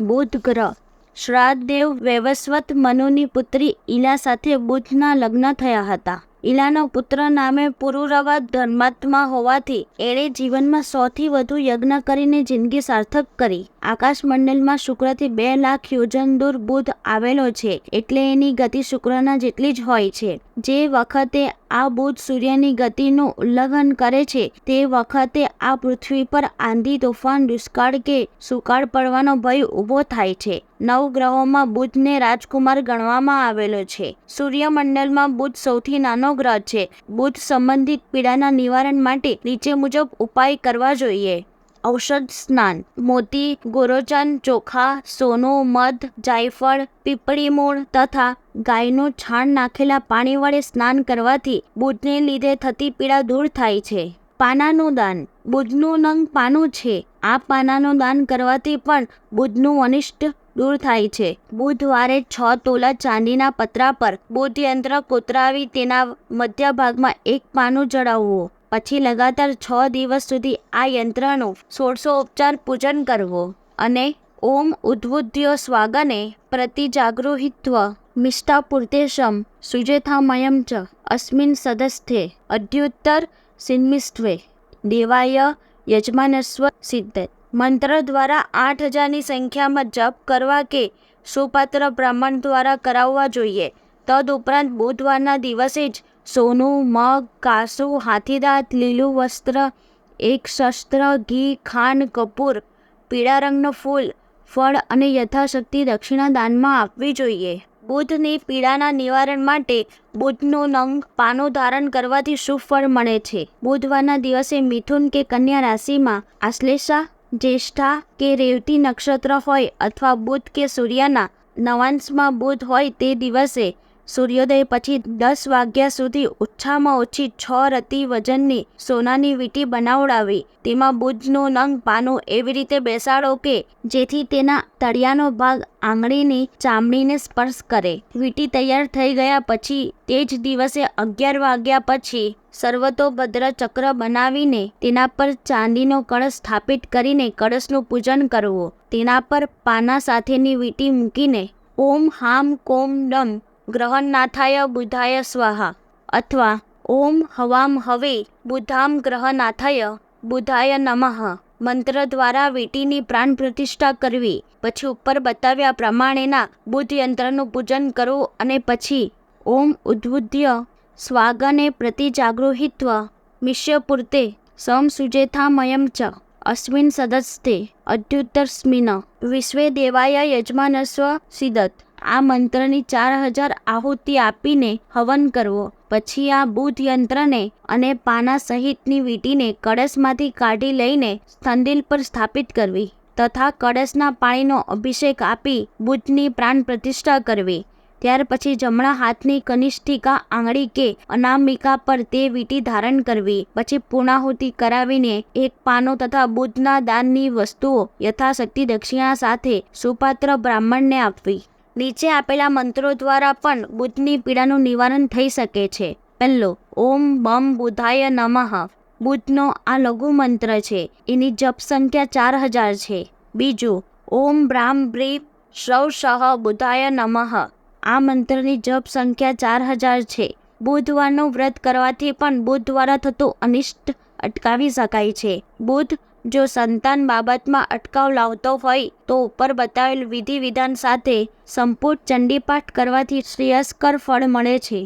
બુધ ગ્રહ. શ્રાદ્દેવ વૈવસ્વત મનુની પુત્રી ઈલા સાથે બુધના લગ્ન થયા હતા. ઈલાનો પુત્ર નામે પુરુરવા ધર્માત્મા હોવાથી એણે જીવનમાં સૌથી વધુ યજ્ઞ કરીને જિંદગી સાર્થક કરી. આકાશમંડળમાં શુક્રથી બે લાખ યોજન દૂર બુધ આવેલો છે એટલે એની ગતિ શુક્રના જેટલી જ હોય છે. જે વખતે આ બુધ સૂર્યની ગતિનું ઉલ્લંઘન કરે છે, તે વખતે આ પૃથ્વી પર આંધી તોફાન, દુષ્કાળ કે સુકાળ પડવાનો ભય ઊભો થાય છે. નવ ગ્રહોમાં બુધને રાજકુમાર ગણવામાં આવેલો છે. સૂર્યમંડળમાં બુધ સૌથી નાનો ગ્રહ છે. બુધ સંબંધિત પીડાના નિવારણ માટે નીચે મુજબ ઉપાય કરવા જોઈએ. ઔષધ સ્નાન. મોતી, ગોરોચન, ચોખા, સોનું, મધ, જાયફળ, પીપળી મૂળ તથા ગાયનું છાણ નાખેલા પાણી વડે સ્નાન કરવાથી બુધને લીધે થતી પીડા દૂર થાય છે. પાનાનું દાન. બુધનું નંગ પાનું છે. આ પાનાનું દાન કરવાથી પણ બુધનું અનિષ્ટ દૂર થાય છે. બુધવારે છ તોલા ચાંદીના પતરા પર બુધ યંત્ર કોતરાવી તેના મધ્ય ભાગમાં એક પાનું ચડાવવું પછી લગાતાર છ દિવસ સુધી આ યંત્રનો સોળસો ઉપચાર પૂજન કરવો અને ઓમ ઉદ્બુદ્ધ્યો સ્વાગને પ્રતિજાગૃહિત્વ. મિષ્ટાપૂર્તેશમ સુજેથામયમ ચ. અસ્મિન સદસ્થે અદ્યુત્તર સિન્મિષ્ઠવે. દેવાય યજમાનસ્વ સિદ્ધ મંત્ર દ્વારા આઠ હજારની સંખ્યામાં જપ કરવા કે સુપાત્ર બ્રાહ્મણ દ્વારા કરાવવા જોઈએ. તદુપરાંત બુધવારના દિવસે જ સોનું, મગ કાસુ હાથીદાંત, લીલું વસ્ત્ર, એક શસ્ત્ર, ઘી, ખાંડ, કપૂર, પીળા રંગનું ફૂલ, ફળ અને યથાશક્તિ દક્ષિણા દાનમાં આપવી જોઈએ. બુધની પીડાના નિવારણ માટે બુધનું નંગ પાનું ધારણ કરવાથી શુભ ફળ મળે છે. બુધવારના દિવસે મિથુન કે કન્યા રાશિમાં આશ્લેષા જ્યેષ્ઠા કે રેવતી નક્ષત્ર હોય અથવા બુધ કે સૂર્યના નવાંશમાં બુધ હોય તે દિવસે સૂર્યોદય પછી દસ વાગ્યા સુધી ઓછામાં ઓછી છ રતી વજનની સોનાની વીટી બનાવડાવી. તેમાં બુજનો નંગ પાનું એવી રીતે બેસાડો કે જેથી તેના તળિયાનો ભાગ આંગળીની ચામડીને સ્પર્શ કરે. વીટી તૈયાર થઈ ગયા પછી તે જ દિવસે અગિયાર વાગ્યા પછી સર્વતોભદ્ર ચક્ર બનાવીને તેના પર ચાંદીનો કળશ સ્થાપિત કરીને કળશનું પૂજન કરવું. તેના પર પાના સાથેની વીટી મૂકીને, ઓમ હામ કોમ ડમ ગ્રહનાથાય બુધાય સ્વાહા. અથવા, ઓમ હવામ હવે બુધામ ગ્રહનાથાય બુધાય નમઃ. મંત્ર દ્વારા વીટીની પ્રાણ પ્રતિષ્ઠા કરવી. પછી ઉપર બતાવ્યા પ્રમાણેના બુદ્ધ યંત્રનું પૂજન કરવું અને પછી ઓમ ઉદ્બુદ્ધ્ય સ્વાગને પ્રતિજાગૃહિત્વ મિષ્યપૂર્તે સંસુજેથામયમ ચ. અસ્મિન સદસ્તે અદ્યુતરસ્મિન. વિશ્વે દેવાય યજમાનસ્વ સિદત. આ મંત્રની ચાર હજાર આહુતિ આપીને હવન કરવો. પછી આ બુધ યંત્રને અને પાના સહિતની વીંટીને કળશમાંથી કાઢી લઈને સ્થંદિલ પર સ્થાપિત કરવી તથા કળશના પાણીનો અભિષેક આપી બુધની પ્રાણ પ્રતિષ્ઠા કરવી. ત્યાર પછી જમણા હાથની કનિષ્ઠિકા આંગળી કે અનામિકા પર તે વીંટી ધારણ કરવી. પછી પૂર્ણાહુતિ કરાવીને એક પાનો તથા બુદ્ધના દાનની વસ્તુઓ યથાશક્તિ દક્ષિણા સાથે સુપાત્ર બ્રાહ્મણને આપવી. નીચે આપેલા મંત્રો દ્વારા પણ બુધની પીડાનું નિવારણ થઈ શકે છે. પહેલો, ઓમ બમ બુધાય નમઃ. બુધનો આ લઘુ મંત્ર છે. એની જપ સંખ્યા ચાર હજાર છે. બીજું, ઓમ બ્રામ બ્રી શ્રવ સહ બુધાય નમઃ. આ મંત્રની જપ સંખ્યા ચાર હજાર છે. બુધવારનું વ્રત કરવાથી પણ બુધ દ્વારા થતું અનિષ્ટ અટકાવી શકાય છે. બુધ જો સંતાન બાબતમાં અટકાવ લાવતો હોય તો ઉપર બતાવેલ વિધિ વિધાન સાથે સંપૂર્ણ ચંડીપાઠ કરવાથી શ્રેયસ્કર ફળ મળે છે.